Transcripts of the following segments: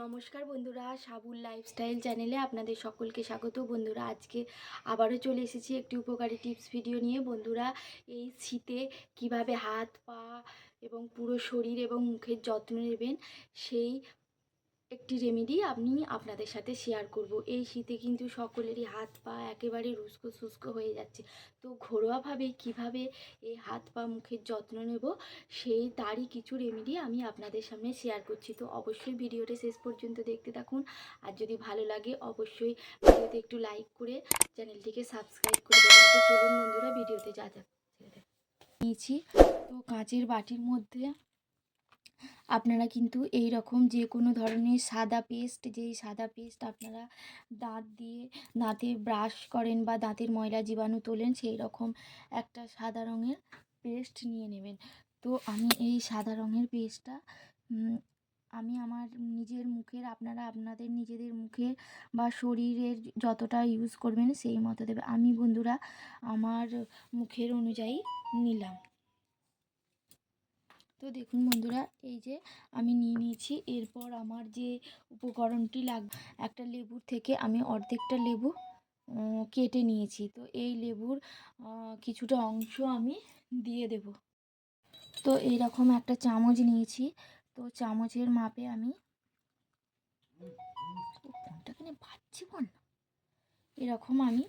নমস্কার বন্ধুরা, সাবুল লাইফস্টাইল চ্যানেলে আপনাদের সকলকে স্বাগত। বন্ধুরা, আজকে আবারও চলে এসেছি একটি উপকারী টিপস ভিডিও নিয়ে। বন্ধুরা, এই শীতে কীভাবে হাত পা এবং পুরো শরীর এবং মুখের যত্ন নেবেন, সেই একটি রেমেডি আমি আপনাদের সাথে শেয়ার করব। এই শীতে কিন্তু সকলেরই হাত পা একেবারে রুস্কো শুষ্ক হয়ে যাচ্ছে। তো ঘরোয়াভাবে কীভাবে এই হাত পা মুখের যত্ন নেব, সেই তারই কিছু রেমেডি আমি আপনাদের সামনে শেয়ার করছি। তো অবশ্যই ভিডিওটা শেষ পর্যন্ত দেখতে থাকুন। আর যদি ভালো লাগে, অবশ্যই ভিডিওতে একটু লাইক করে চ্যানেলটিকে সাবস্ক্রাইব করে দেবেন। তো চলুন বন্ধুরা, ভিডিওতে যা যা নিয়েছি। তো কাঁচের বাটির মধ্যে আপনারা কিন্তু এই রকম যে কোনো ধরনের সাদা পেস্ট যেই সাদা পেস্ট আপনারা দাঁত দিয়ে, দাঁতে ব্রাশ করেন বা দাঁতের ময়লা জীবাণু তোলেন সেই রকম একটা সাদা রঙের পেস্ট নিয়ে নেবেন। তো আমি এই সাদা রঙের পেস্টটা আমি আমার নিজের মুখের, আপনারা আপনাদের নিজেদের মুখের বা শরীরের যতটা ইউজ করবেন, সেই মতো দেবে। আমি বন্ধুরা, আমার মুখের অনুযায়ী নিলাম। তো দেখুন বন্ধুরা, এই যে আমি নিয়ে নিয়েছি। এরপর আমার যে উপকরণটি লাগ, একটা লেবুর থেকে আমি অর্ধেকটা লেবু কেটে নিয়েছি। তো এই লেবুর কিছুটা অংশ আমি দিয়ে দেব। তো এইরকম একটা চামচ নিয়েছি। তো চামচের মাপে আমি ফোনটা বাজছে বল এরকম আমি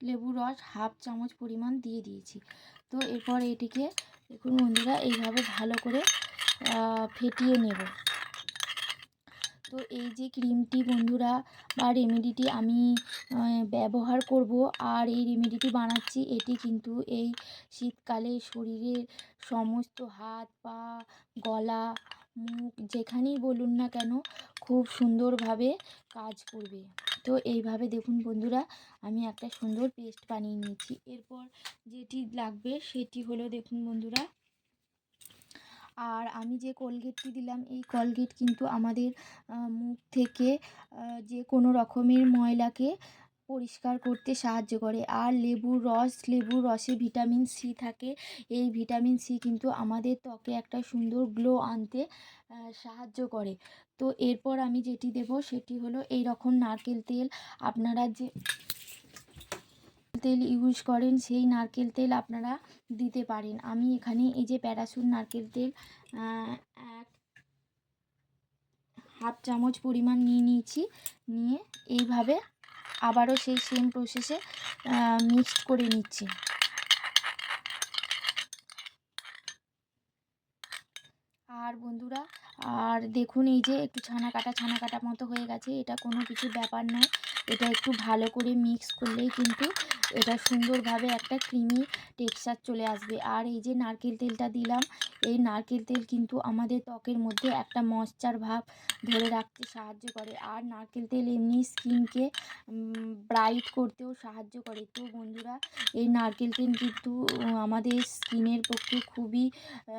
লেবু রস হাফ চামচ পরিমাণ দিয়ে দিয়েছি। তো এরপর এটিকে দেখুন বন্ধুরা, এইভাবে ভালো করে ফেটিয়ে নেব। তো এই যে ক্রিমটি বন্ধুরা বা রেমেডিটি আমি ব্যবহার করব আর এই রেমেডিটি বানাচ্ছি, এটি কিন্তু এই শীতকালে শরীরের সমস্ত হাত, পা, গলা, মুখ যেখানেই বলুন না কেন, খুব সুন্দরভাবে কাজ করবে। তো এইভাবে দেখুন বন্ধুরা, আমি একটা সুন্দর পেস্ট বানিয়ে নিয়েছি। এরপর যেটি লাগবে সেটি হলো দেখুন বন্ধুরা, আর আমি যে কোলগেটটি দিলাম, এই কোলগেট কিন্তু আমাদের মুখ থেকে যে কোনো রকমের ময়লাকে পরিষ্কার করতে সাহায্য করে। আর লেবুর রস, লেবুর রসে ভিটামিন সি থাকে। এই ভিটামিন সি কিন্তু আমাদের ত্বকে একটা সুন্দর গ্লো আনতে সাহায্য করে। তো এরপর আমি যেটি দেব সেটি হলো এই রকম নারকেল তেল। আপনারা যে তেল ইউজ করেন, সেই নারকেল তেল আপনারা দিতে পারেন। আমি এখানে এই যে প্যারাসুট নারকেল তেল এক হাফ চামচ পরিমাণ নিয়ে নিয়েছি। নিয়ে এইভাবে আবারও সেই সেম প্রসেসে মিক্সড করে নিচ্ছি। আর বন্ধুরা, আর দেখুন এই যে একটু ছানা কাটা ছানা কাটা মতো হয়ে গেছে। এটা কোনো কিছু ব্যাপার নয়। এটা একটু ভালো করে মিক্স করলেই কিন্তু এটা সুন্দরভাবে একটা ক্রিমি টেক্সচার চলে আসবে। আর এই যে নারকেল তেলটা দিলাম, এই নারকেল তেল কিন্তু আমাদের ত্বকের মধ্যে একটা ময়শ্চার ভাব ধরে রাখতে সাহায্য করে। আর নারকেল তেল এমনি স্কিনকে ব্রাইট করতেও সাহায্য করে। তো বন্ধুরা, এই নারকেল তেল কিন্তু আমাদের স্কিনের পক্ষে খুবই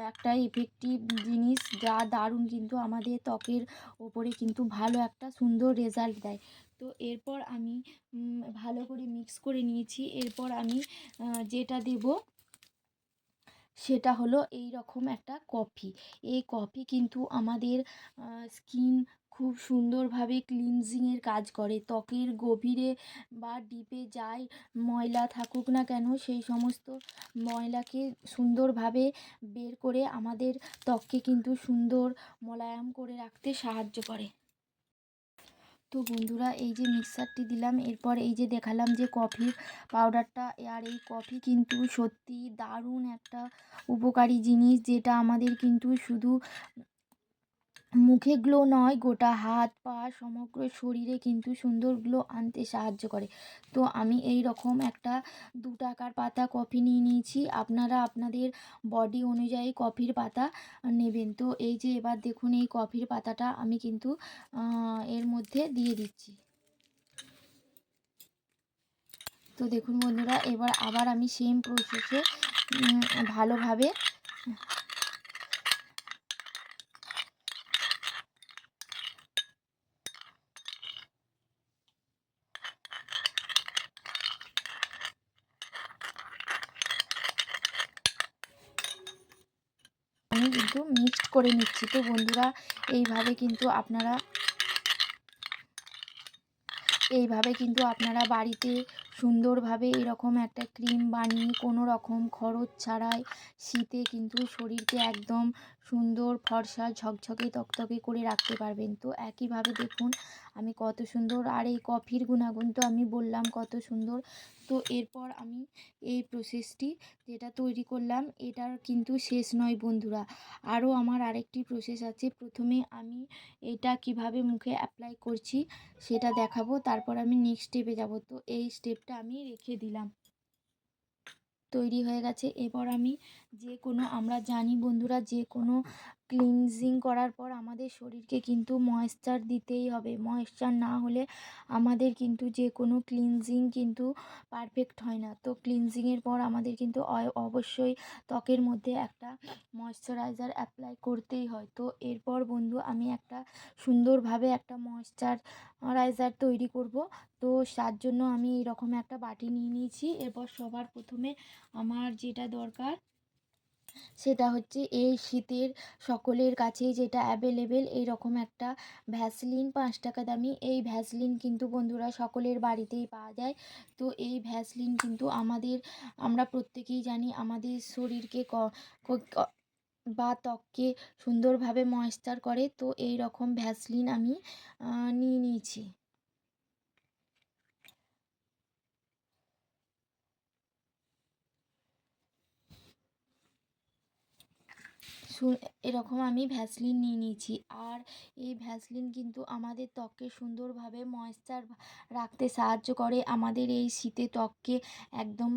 একটা ইফেক্টিভ জিনিস। যা দারুণ কিন্তু আমাদের ত্বকের ওপরে কিন্তু ভালো একটা সুন্দর রেজাল্ট দেয়। তো এরপর আমি ভালো করে মিক্স করে নিয়েছি। এরপর আমি যেটা দেব সেটা হলো এই রকম একটা কফি এই কফি কিন্তু আমাদের স্কিন খুব সুন্দরভাবে ক্লিনজিংয়ের কাজ করে। ত্বকের গভীরে বা ডিপে যাই ময়লা থাকুক না কেন, সেই সমস্ত ময়লাকে সুন্দরভাবে বের করে আমাদের ত্বককে কিন্তু সুন্দর মোলায়াম করে রাখতে সাহায্য করে। তো বন্ধুরা, এই যে মিক্সারটি দিলাম, এরপর এই যে দেখালাম যে কফির পাউডারটা আর এই কফি কিন্তু সত্যি দারুণ একটা উপকারী জিনিস, যেটা আমাদের কিন্তু শুধু মুখে গ্লো নয়, গোটা হাত পা সমগ্র শরীরে কিন্তু সুন্দর গ্লো আনতে সাহায্য করে। তো আমি এই রকম একটা দু টাকার পাতা কফি নিয়ে নিয়েছি। আপনারা আপনাদের বডি অনুযায়ী কফির পাতা নেবেন। তো এই যে এবার দেখুন, এই কফির পাতাটা আমি কিন্তু এর মধ্যে দিয়ে দিচ্ছি। তো দেখুন বন্ধুরা, এবার আবার আমি সেম প্রসেসে ভালোভাবে আমি কিন্তু কিন্তু মিক্সড করে নিচ্ছি। তো বন্ধুরা, এইভাবে কিন্তু আপনারা এইভাবে কিন্তু আপনারা বাড়িতে সুন্দরভাবে এরকম একটা ক্রিম বানিয়ে কোনো রকম খরচ ছাড়াই শীতে কিন্তু শরীরকে একদম সুন্দর ফর্সা ঝকঝকে তকতকে করে রাখতে পারবেন। তো একইভাবে দেখুন আমি কত সুন্দর, আর এই কফির গুণাগুণ তো আমি বললাম কত সুন্দর। তো এরপর আমি এই প্রসেসটি যেটা তৈরি করলাম, এটার কিন্তু শেষ নয় বন্ধুরা। আরও আমার আরেকটি প্রসেস আছে। প্রথমে আমি এটা কীভাবে মুখে অ্যাপ্লাই করছি সেটা দেখাবো, তারপর আমি নেক্সট স্টেপে যাব। তো এই স্টেপটা আমি রেখে দিলাম। তৈরি হয়ে গেছে। এরপর আমি যে কোনো, আমরা জানি বন্ধুরা, যে কোনো ক্লিনজিং করার পর আমাদের শরীরকে কিন্তু ময়েশ্চার দিতেই হবে। ময়েশ্চার না হলে আমাদের কিন্তু যে কোনো ক্লিনজিং কিন্তু পারফেক্ট হয় না। তো ক্লিনজিংয়ের পর আমাদের কিন্তু অবশ্যই ত্বকের মধ্যে একটা ময়েশ্চারাইজার অ্যাপ্লাই করতেই হয়। তো এরপর বন্ধু, আমি একটা সুন্দরভাবে একটা ময়েশ্চারাইজার তৈরি করব। তো তার জন্য আমি এরকম একটা বাটি নিয়ে নিয়েছি। এরপর সবার প্রথমে আমার যেটা দরকার সেটা হচ্ছে এই শীতের সকলের কাছেই যেটা অ্যাভেলেবেল এইরকম একটা ভ্যাসলিন পাঁচ টাকা দামি। এই ভ্যাসলিন কিন্তু বন্ধুরা সকলের বাড়িতেই পাওয়া যায়। তো এই ভ্যাসলিন কিন্তু আমাদের, আমরা প্রত্যেকেই জানি আমাদের শরীরকে ক বা ত্বককে সুন্দরভাবে ময়েশ্চার করে। তো এই রকম ভ্যাসলিন আমি নিয়ে নিয়েছি। এরকম আমি ভ্যাসলিন নিয়ে নিয়েছি। আর এই ভ্যাসলিন কিন্তু আমাদের ত্বককে সুন্দরভাবে ময়েশ্চার রাখতে সাহায্য করে। আমাদের এই শীতে ত্বককে একদম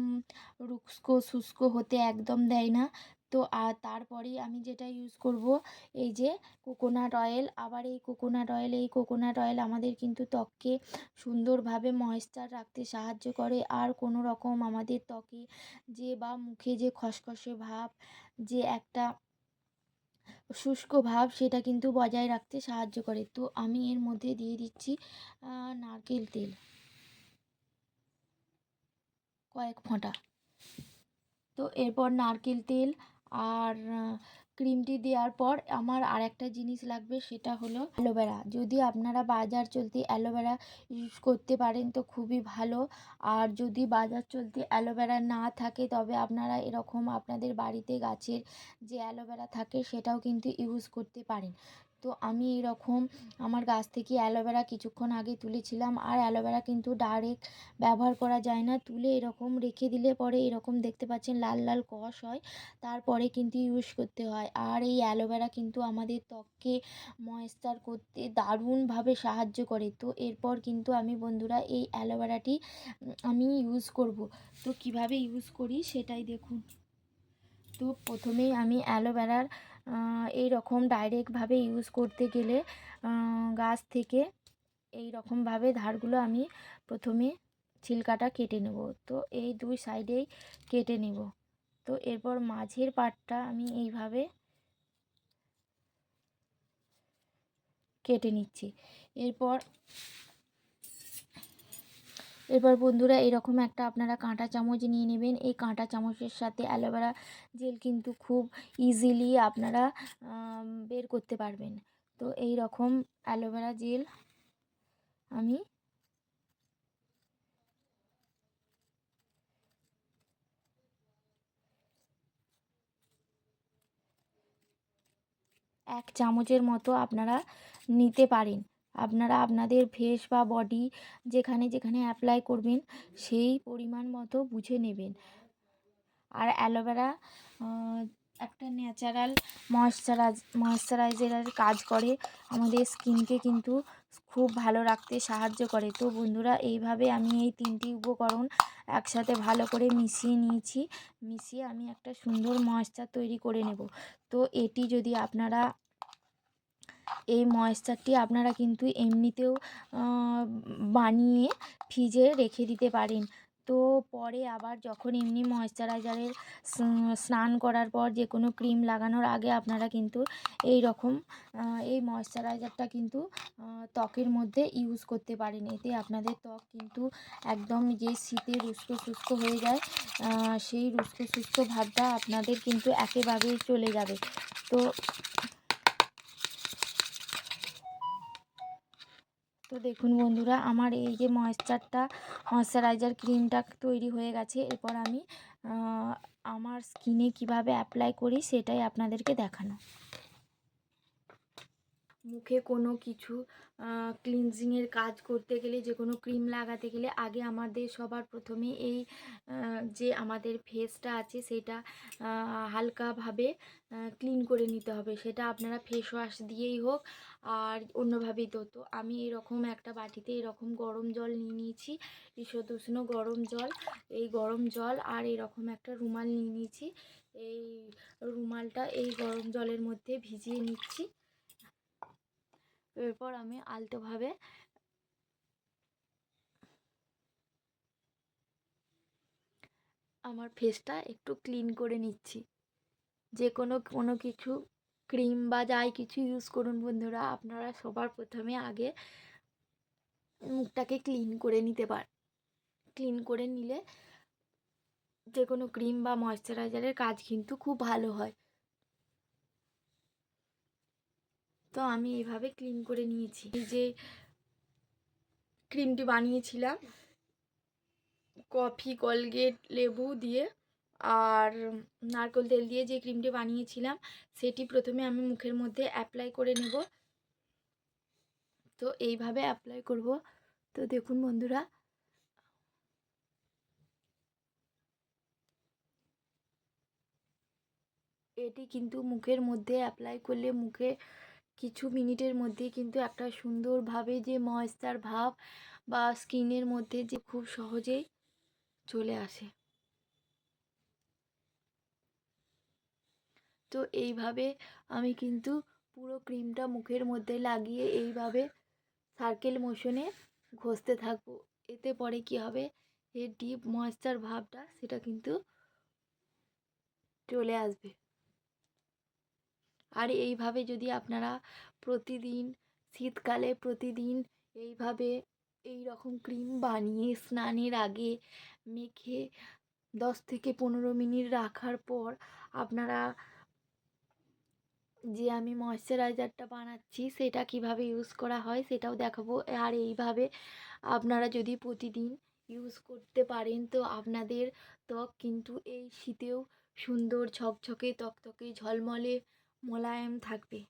রুক্ষ্ক, শুষ্ক হতে একদম দেয় না। তো আর তারপরেই আমি যেটা ইউজ করব, এই যে কোকোনাট অয়েল আবার এই কোকোনাট অয়েল এই কোকোনাট অয়েল আমাদের কিন্তু ত্বককে সুন্দরভাবে ময়েশ্চার রাখতে সাহায্য করে। আর কোনো রকম আমাদের ত্বকে যে বা মুখে যে খসখসে ভাব, যে একটা শুষ্ক ভাব সেটা কিন্তু বজায় রাখতে সাহায্য করে। তো আমি এর মধ্যে দিয়ে দিচ্ছি নারকেল তেল। কয়েক ফোঁটা। তো এরপর নারকেল তেল আর ক্রিমটি দেওয়ার পর আমার আর একটা জিনিস লাগবে, সেটা হলো অ্যালোভেরা। যদি আপনারা বাজার চলতি অ্যালোভেরা ইউজ করতে পারেন তো খুবই ভালো। আর যদি বাজার চলতি অ্যালোভেরা না থাকে, তবে আপনারা এরকম আপনাদের বাড়িতে গাছের যে অ্যালোভেরা থাকে, সেটাও কিন্তু ইউজ করতে পারেন। তো আমি এরকম আমার গাছ থেকে অ্যালোভেরা কিছুক্ষণ আগে তুলেছিলাম। আর অ্যালোভেরা কিন্তু ডাইরেক্ট ব্যবহার করা যায় না। তুলে এরকম রেখে দিলে পরে এরকম দেখতে পাচ্ছেন লাল লাল কষ হয়। তারপরে কিন্তু ইউজ করতে হয়। আর এই অ্যালোভেরা কিন্তু আমাদের ত্বককে ময়েশ্চার করতে দারুণভাবে সাহায্য করে। তো এরপর কিন্তু আমি বন্ধুরা এই অ্যালোভেরাটি আমি ইউজ করব। তো কীভাবে ইউজ করি সেটাই দেখুন। তো প্রথমেই আমি অ্যালোভেরার এই রকম ডাইরেক্টভাবে ইউজ করতে গেলে গাছ থেকে এই রকমভাবে ধারগুলো আমি প্রথমে ছিলকাটা কেটে নেব। তো এই দুই সাইডেই কেটে নেব। তো এরপর মাঝের পাটটা আমি এইভাবে কেটে নিচ্ছি। এরপর এরপর বন্ধুরা এরকম একটা আপনারা কাঁটা চামচ নিয়ে নেবেন। এই কাঁটা চামচের সাথে অ্যালোভেরা জেল কিন্তু খুব ইজিলি আপনারা বের করতে পারবেন। তো এই রকম অ্যালোভেরা জেল আমি এক চামচের মতো আপনারা নিতে পারেন। আপনারা আপনাদের ফেস বা বডি যেখানে যেখানে অ্যাপ্লাই করবেন, সেই পরিমাণ মতো বুঝে নেবেন। আর অ্যালোভেরা একটা ন্যাচারাল ময়শ্চারাইজ ময়শ্চারাইজারের কাজ করে। আমাদের স্কিনকে কিন্তু খুব ভালো রাখতে সাহায্য করে। তো বন্ধুরা, এইভাবে আমি এই তিনটি উপকরণ একসাথে ভালো করে মিশিয়ে নিয়েছি। মিশিয়ে আমি একটা সুন্দর ময়েশ্চার তৈরি করে নেব। তো এটি যদি আপনারা এই ময়েশ্চারটি আপনারা কিন্তু এমনিতেও বানিয়ে ফ্রিজে রেখে দিতে পারেন। তো পরে আবার যখন এমনি ময়েশ্চারাইজারের স্নান করার পর যে কোনো ক্রিম লাগানোর আগে আপনারা কিন্তু এই রকম এই ময়েশ্চারাইজারটা কিন্তু ত্বকের মধ্যে ইউজ করতে পারেন। এতে আপনাদের ত্বক কিন্তু একদম যে শীতে রুস্কো শুষ্ক হয়ে যায় সেই রুস্কো শুষ্ক ভাবটা আপনাদের কিন্তু একেবারেই চলে যাবে। তো তো দেখুন বন্ধুরা, আমার এই যে ময়েশ্চারটা ময়েশ্চারাইজার ক্রিমটা তৈরি হয়ে গেছে। এরপর আমি আমার স্কিনে কীভাবে অ্যাপ্লাই করি সেটাই আপনাদেরকে দেখানো। মুখে কোনো কিছু ক্লিনজিংয়ের কাজ করতে গেলে, যে কোনো ক্রিম লাগাতে গেলে আগে আমাদের সবার প্রথমে এই যে আমাদের ফেসটা আছে সেটা হালকাভাবে ক্লিন করে নিতে হবে। সেটা আপনারা ফেস ওয়াশ দিয়েই হোক আর অন্যভাবেই তো তো আমি এরকম একটা বাটিতে এরকম গরম জল নিয়ে নিয়েছি ঈষদ উষ্ণ গরম জল, এই গরম জল আর এরকম একটা রুমাল নিয়ে নিয়েছি, এই রুমালটা এই গরম জলের মধ্যে ভিজিয়ে নিচ্ছি। এরপর আমি আলতোভাবে আমার ফেসটা একটু ক্লিন করে নিচ্ছি। যে কোনো কোনো কিছু ক্রিম বা যাই কিছু ইউজ করুন বন্ধুরা, আপনারা সবার প্রথমে আগে মুখটাকে ক্লিন করে নিতে পার ক্লিন করে নিলে যে কোনো ক্রিম বা ময়শ্চারাইজারের কাজ কিন্তু খুব ভালো হয়। তো আমি এইভাবে ক্লিন করে নিয়েছি। এই যে ক্রিমটি বানিয়েছিলাম কফি কলগেট লেবু দিয়ে আর নারকোল তেল দিয়ে যে ক্রিমটি বানিয়েছিলাম, সেটি প্রথমে আমি মুখের মধ্যে অ্যাপ্লাই করে নেব। তো এইভাবে অ্যাপ্লাই করব। তো দেখুন বন্ধুরা। এটি কিন্তু মুখের মধ্যে অ্যাপ্লাই করলে মুখে কিছু মিনিটের মধ্যেই কিন্তু একটা সুন্দরভাবে যে ময়েশ্চার ভাব বা স্কিনের মধ্যে যে খুব সহজেই চলে আসে। তো এইভাবে আমি কিন্তু পুরো ক্রিমটা মুখের মধ্যে লাগিয়ে এইভাবে সার্কেল মোশনে ঘষতে থাকব। এতে পরে কি হবে? এর ডিপ ময়েশ্চার ভাবটা সেটা কিন্তু চলে আসবে। আর এইভাবে যদি আপনারা প্রতিদিন, শীতকালে প্রতিদিন এইভাবে এই রকম ক্রিম বানিয়ে স্নানের আগে মেখে দশ থেকে পনেরো মিনিট রাখার পর আপনারা যে আমি ময়শ্চারাইজারটা বানাচ্ছি, সেটা কীভাবে ইউজ করা হয় সেটাও দেখাবো। আর এইভাবে আপনারা যদি প্রতিদিন ইউজ করতে পারেন, তো আপনাদের ত্বক কিন্তু এই শীতেও সুন্দর ঝকঝকে, তকতকে, ঝলমলে মোলায়েম থাকবে।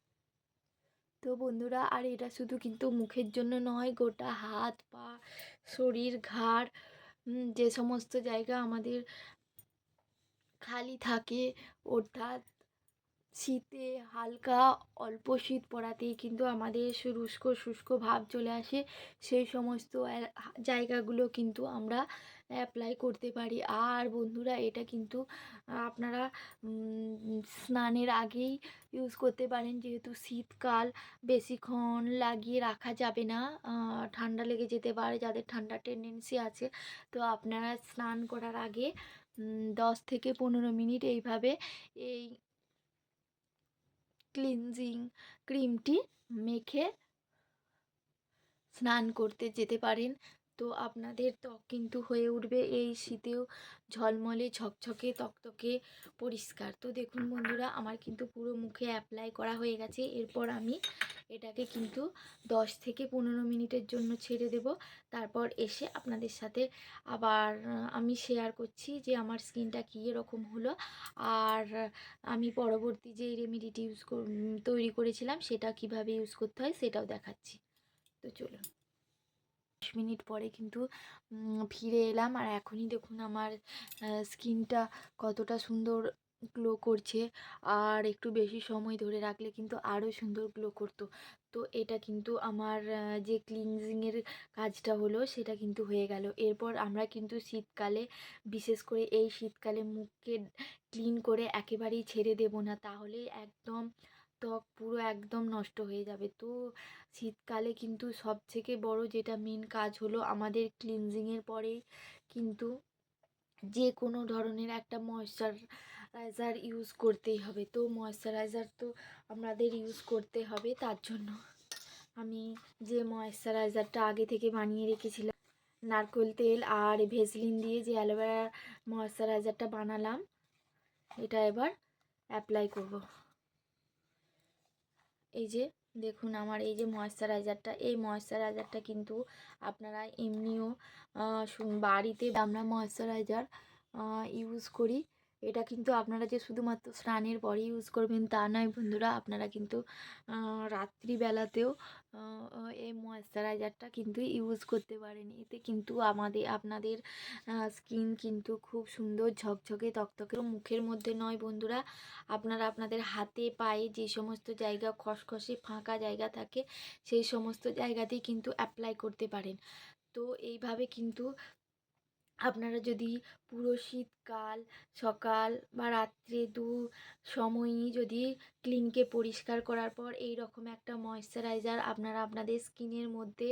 তো বন্ধুরা, আর এটা শুধু কিন্তু মুখের জন্য নয়, গোটা হাত, পা, শরীর, ঘাড় যে সমস্ত জায়গা আমাদের খালি থাকে, অর্থাৎ শীতে হালকা অল্প শীত পড়াতেই কিন্তু আমাদের শুষ্ক শুষ্ক ভাব চলে আসে। সেই সমস্ত জায়গাগুলো কিন্তু আমরা অ্যাপ্লাই করতে পারি। আর বন্ধুরা, এটা কিন্তু আপনারা স্নানের আগেই ইউজ করতে পারেন। যেহেতু শীতকাল, বেশিক্ষণ লাগিয়ে রাখা যাবে না। ঠান্ডা লেগে যেতে পারে, যাদের ঠান্ডা টেন্ডেন্সি আছে। তো আপনারা স্নান করার আগে দশ থেকে পনেরো মিনিট এইভাবে এই ক্লিনজিং ক্রিমটি মেখে স্নান করতে যেতে পারেন। তো আপনাদের ত্বক কিন্তু হয়ে উঠবে এই শীতেও ঝলমলে, ঝকঝকে, তকতকে পরিষ্কার। তো দেখুন বন্ধুরা, আমার কিন্তু পুরো মুখে অ্যাপ্লাই করা হয়ে গেছে। এরপর আমি এটাকে কিন্তু দশ থেকে পনেরো মিনিটের জন্য ছেড়ে দেব। তারপর এসে আপনাদের সাথে আবার আমি শেয়ার করছি যে আমার স্কিনটা কী এরকম হলো। আর আমি পরবর্তী যে রেমিডিটি ইউজ তৈরি করেছিলাম সেটা কীভাবে ইউজ করতে হয় সেটাও দেখাচ্ছি। তো চলুন। দশ মিনিট পরে কিন্তু ফিরে এলাম। আর এখনই দেখুন আমার স্কিনটা কতটা সুন্দর গ্লো করছে। আর একটু বেশি সময় ধরে রাখলে কিন্তু আরও সুন্দর গ্লো করতো। তো এটা কিন্তু আমার যে ক্লিনজিংয়ের কাজটা হলো সেটা কিন্তু হয়ে গেল। এরপর আমরা কিন্তু শীতকালে, বিশেষ করে এই শীতকালে মুখকে ক্লিন করে একেবারেই ছেড়ে দেব না। তাহলে একদম ত্বক পুরো একদম নষ্ট হয়ে যাবে। তো শীতকালে কিন্তু সব থেকে বড় যেটা মেন কাজ হলো আমাদের ক্লিনজিংয়ের পরেই কিন্তু যে কোনো ধরনের একটা ময়শ্চারাইজার ইউজ করতেই হবে। তো ময়শ্চারাইজার তো আমাদের ইউজ করতে হবে, তার জন্য আমি যে ময়শ্চারাইজারটা আগে থেকে বানিয়ে রেখেছিলাম, নারকেল তেল আর ভেসলিন দিয়ে যে অ্যালোভেরা ময়শ্চারাইজারটা বানালাম, এটা এবার অ্যাপ্লাই করব। এই যে দেখুন আমার এই যে ময়শ্চারাইজারটা, এই ময়শ্চারাইজারটা কিন্তু আপনারা এমনিও বাড়িতে আমরা ময়শ্চারাইজার ইউজ করি। এটা কিন্তু আপনারা যে শুধুমাত্র স্নানের পরে ইউজ করবেন তা নয় বন্ধুরা, আপনারা কিন্তু রাত্রিবেলাতেও এই ময়েশ্চারাইজারটা কিন্তু ইউজ করতে পারেন। এতে কিন্তু আমাদের, আপনাদের স্কিন কিন্তু খুব সুন্দর ঝকঝকে তকতকে। মুখের মধ্যে নয় বন্ধুরা, আপনারা আপনাদের হাতে, পায়ে যে সমস্ত জায়গা খসখসে ফাঁকা জায়গা থাকে, সেই সমস্ত জায়গাতেই কিন্তু অ্যাপ্লাই করতে পারেন। তো এইভাবে কিন্তু আপনারা যদি পুরো শীতকাল, সকাল বা রাত্রে দু সময়ই যদি ক্লিনকে পরিষ্কার করার পর এই রকম একটা ময়শ্চারাইজার আপনারা আপনাদের স্কিনের মধ্যে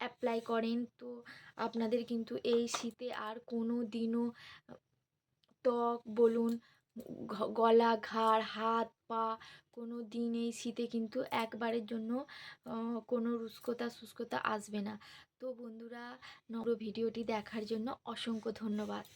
অ্যাপ্লাই করেন, তো আপনাদের কিন্তু এই শীতে আর কোনো দিনও, ত্বক বলুন গলা, ঘাড়, হাত, পা কোনো দিন এই শীতে কিন্তু একবারের জন্য কোনো রুস্কোতা শুষ্কতা আসবে না। তো বন্ধুরা নর ভিডিওটি দেখার জন্য অসংখ্য ধন্যবাদ।